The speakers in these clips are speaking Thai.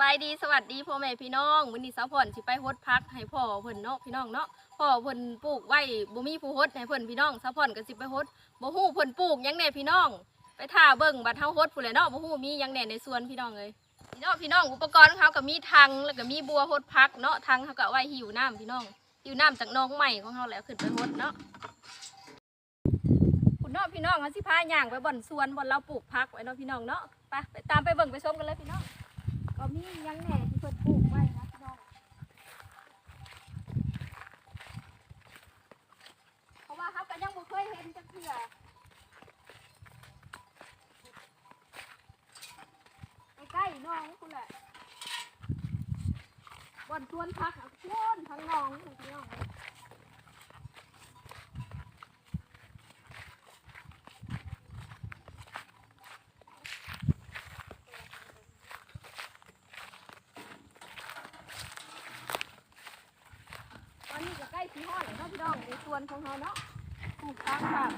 บายดีสวัสดีพ่อแม่พี่น้องมื้อนี้สาวพรสิไปฮดพักให้พ่อเพิ่นเนาะพี่น้องเนาะพ่อเพิ่นปลูกไว้บ่มีผู้ฮดให้เพิ่นพี่น้องสาวพรก็สิไปฮดบ่ฮู้เพิ่นปลูกหยังแหน่พี่น้อง ไปท่าเบิ่งบัดเฮาฮดพุ่นแหละเนาะบ่ฮู้มีหยังแหน่ในสวนพี่น้องเอ้ยพี่น้องพี่น้องอุปกรณ์ของเขาก็มีถังแล้วก็มีบัวฮดพักเนาะถังเขาก็ไว้หิวน้ำพี่น้องหิวน้ำจากน้องใหม่ของเฮาแล้วขึ้นไปฮดเนาะคุณเนาะพี่น้องเขาสิพาย่างไปบ่อนสวนบ่อนเราปลูกพักไว้เนาะพี่น้องเนาะไปไปตามไปเบิ่งไปชมกันเลยพี่น้อง ก็มียังแหน่ที่เพิ่นปลูกไว้นะพี่น้องเพราะว่าเขาก็ยังบ่เคยเห็นจักเทื่อใกล้ๆน้องคุณแหละบ่อนชวนพักอะชวนทั้งน้องทั้งพี่น้องต อนนี้ก็ใกล้สีห้อดแล้วเนาะพี่น้องในส่วนของเราเนาะปลูกตามแบบ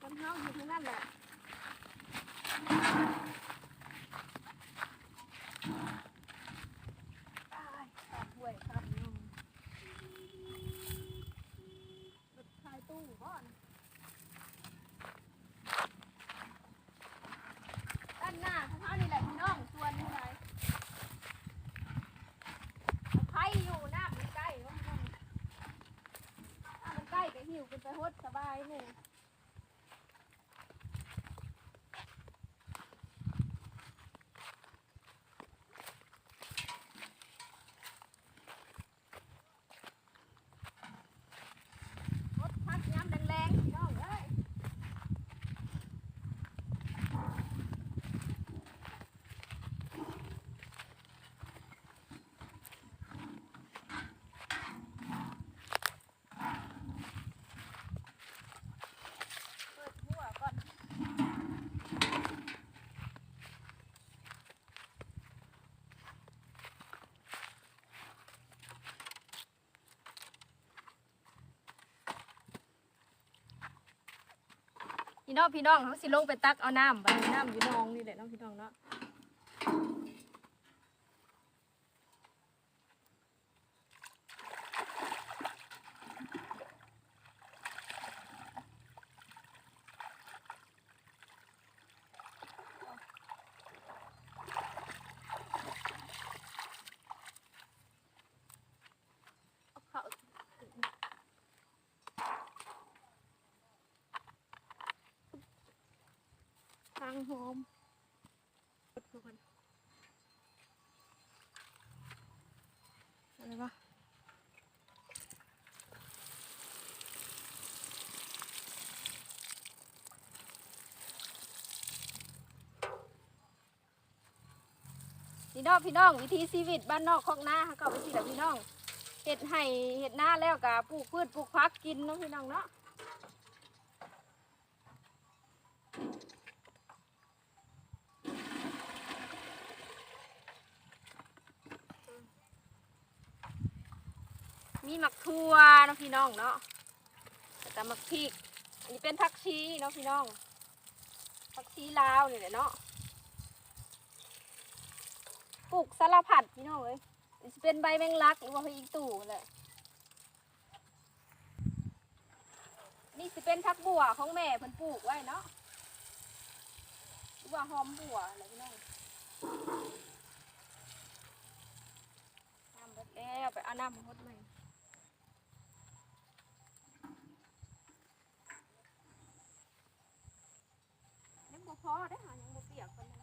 คนเฮาอยู่ที่นั่นแหละ ได้ตัดห้วยครับน้องรถขายตู้บ้านด้านหน้าของเขานี่แหละพี่น้องส่วนนี่ไรไผ่อยู่หน้ามันใกล้ว่ามันถ้ามัน ใกล้ก็หิวกันไปฮดสบายหนึ่งฮดพักย้ำแรงๆพี่น้องเอ้ยเปิดหัวก่อนพี่ น้องพี่น้องเขาสิลงไปตักเอาน้ำไปน้ำอยู่หนองนี่แหละเน้องพี่น้องเนาะ เขาทางโฮมอะไรวะพี่น้องพี่น้องวิธีชีวิตบ้านนอกของนาเขาก็ไปสิแหละพี่น้องเห็ดไห่เห็ดหน้าแล้วก็ปลูกพืชปลูกพักกินเนาะพี่น้องเนาะ มีหมักทั่วเนาะพี่น้องเนาะแล้วก็หมักพริก อันนี้เป็นผักชีเนาะพี่น้องผักชีลาวนี่แหละเนาะปลูกสารพัดพี่น้องเอ้ยเป็นใบแมงลักหรือว่าพริกตู่แหละนี่สิเป็นทักบัวของแม่เพิ่นปลูกไว้เนาะหรือว่าหอมบัวอะไรพี่น้องน้ำเบิดแล้วไปเอาน้ำหมดใหม่ยังบ่พอได้อหายังบ่เปียกคนนึง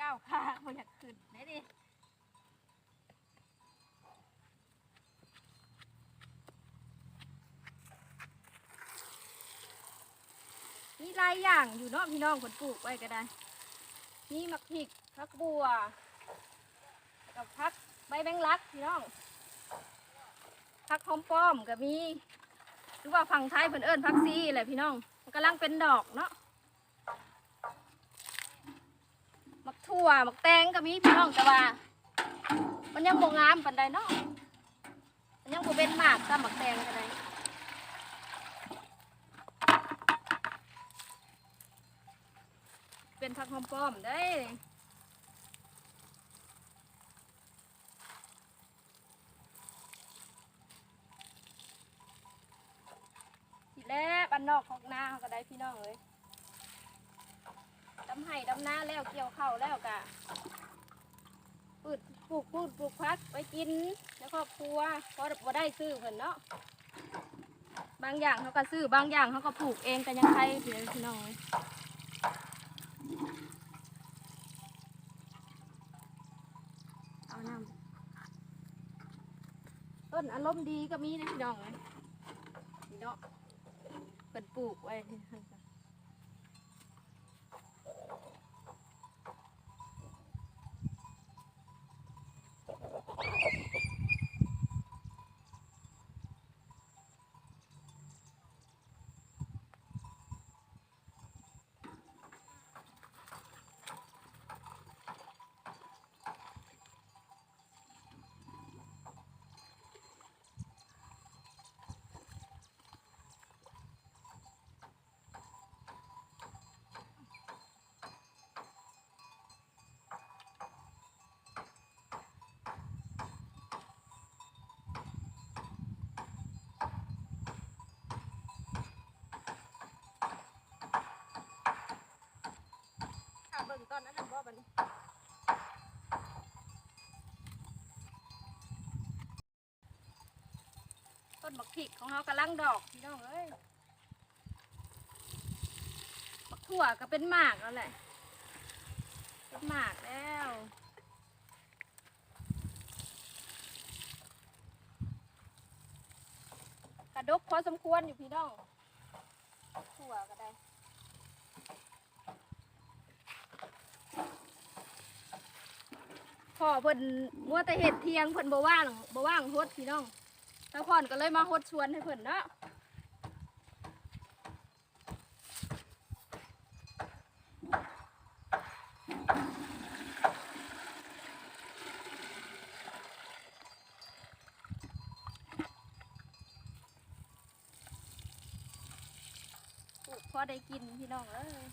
ก้าวขา บ่อยากขึ้นได้ดิมีหลายอย่างอยู่เนาะพี่น้องคนปลูกไว้ก็ได้ มีมักพริกพักบัวกับพักใบแมงลักพี่น้องพักหอมป้อมก็มี หรือว่าฝั่งไทยเพิ่นเอิ้นพักซีแหละพี่น้องมันกำลังเป็นดอกเนาะ มักทั่วมักแตงก็มีพี่น้องแต่ว่า มันยังบ่งามปานใดเนาะมันยังบ่เป็นมากซ้ำมักแตงก็ได้เป็นผักหอมป้อมได้ทีแรกอันนอกของนาก็ได้พี่น้องเลยำไห้ดำนาแล้วเกี่ยวข้าวแล้วกะปลูกปลูกพืชปลูกพักไปกินในครอบครัวเพราะบ่ได้ซื้อเพิ่นเนาะบางอย่างเขาก็ซื้อบางอย่างเขาก็ปลูกเองแต่ยังใครพี่น้องพี่น้องเอาน้ำต้นอารมณ์ดีก็มีนะพี่น้องเลยนี่เนาะเพิ่นปลูกไว้ บิ่งตอนนั้นน่ะบ่บัดนี้ต้นบักพริกของเขากำลังดอกพี่น้องเอ้ยบักถั่วก็เป็นหมากแล้วแหละเป็นหมากแล้วกระดกพอสมควรอยู่พี่น้องบักถั่วก็ได้ พ่อเพิ่นมัวแต่เห็ดเทียงเพิ่นบ่ว่างบ่ว่างโฮดพี่น้องตาพรก็เลยมาฮดชวนให้เพิ่นเนาะพอได้กินพี่น้องเอ้ย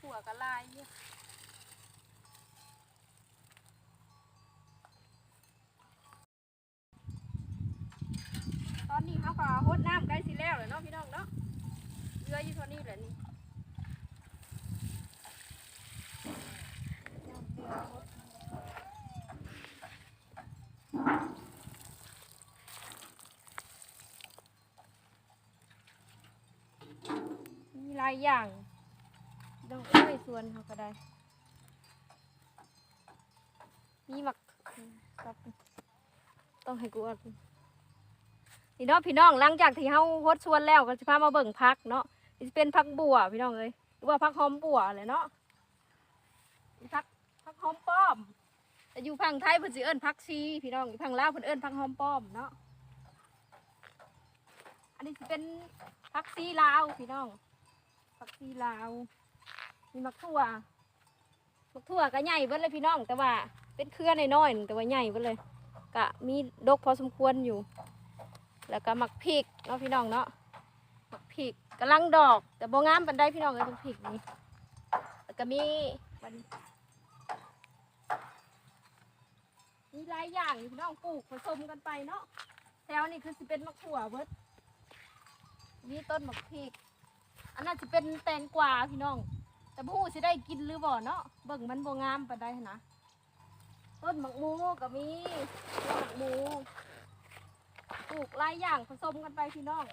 หัวกระลายอยู่ ตอนนี้เขาก็หด น้ำใกล้สิแล้วเลยเนาะพี่น้องเนาะเรืออยู่เท่านี้แหละนี่มีหลายอย่างต้องเอ้ยส่วนเขาก็ได้ มีหมักครับต้องให้กูอ่าน นี่เนาะพี่น้องหลังจากที่เฮาฮดชวนแล้วก็สิพามาเบิ่งพักเนาะนี่สิเป็นพักบัวพี่น้องเอ้ยหรือว่าพักหอมบัวเลยเนาะพักพักหอมป้อมแต่อยู่พังไทยเพิ่นสิเอิ้นพักชีพี่น้องอยู่พังลาวเพิ่นเอิ้นพักหอมป้อมเนาะอันนี้สิเป็นพักซีลาวพี่น้องพักซีลาวมีมักทั่วมักทั่วก็ใหญ่เบิดเลยพี่น้อง แต่ว่าเป็นเครือน้อยๆแต่ว่าใหญ่เบิดเลยก็มีดกพอสมควรอยู่ แล้วก็หมักพริกเนาะพี่น้องเนาะหมักพริกกำลังดอก แต่บ่งามปานใดพี่น้องเอ้ยหมักพริกนี่แล้วก็มีมันมีหลายอย่างพี่น้องปลูกผสมกันไปเนาะแถวนี้คือสิเป็นมะขั่วเบิดมีต้นหมักพริก อันนั้นจะเป็นแตงกวาพี่น้อง แต่ผู้สิได้กินหรือบ่เนาะเบิ่งมันบ่งามปานใดหั้นนะต้นหมักมูก็มีต้นหมักมู ปลูกหลายอย่างผสมกันไปพี่น้อง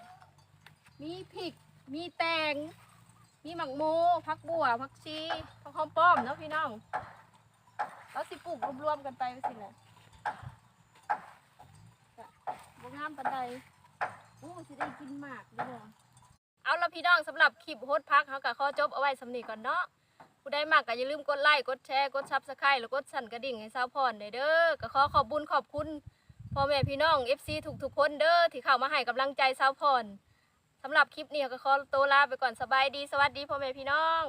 มีพริก มีแตง มีหมักโมผักบัวผักชีผักหอมป้อมเนาะพี่น้องเราสิปลูกรวมๆกันไปสิแหละบ่งามปานใดอู้สิได้กินมากเด้อเอาละพี่น้องสำหรับคลิปโฮสพักเขาก็ขอจบเอาไว้สำนีก่อนเนาะผู้ใดมากก็อย่าลืมกดไลค์กดแชร์กดซับสไครต์แล้วกดสั่นกระดิ่งให้สาวพรเด้อเด้อก็ขอขอบบุญขอบคุณ พ่อแม่พี่น้อง FC ทุกๆคนเด้อที่เข้ามาให้กำลังใจสาวพรสำหรับคลิปนี้ก็ขอตัวลาไปก่อนสบายดีสวัสดีพ่อแม่พี่น้อง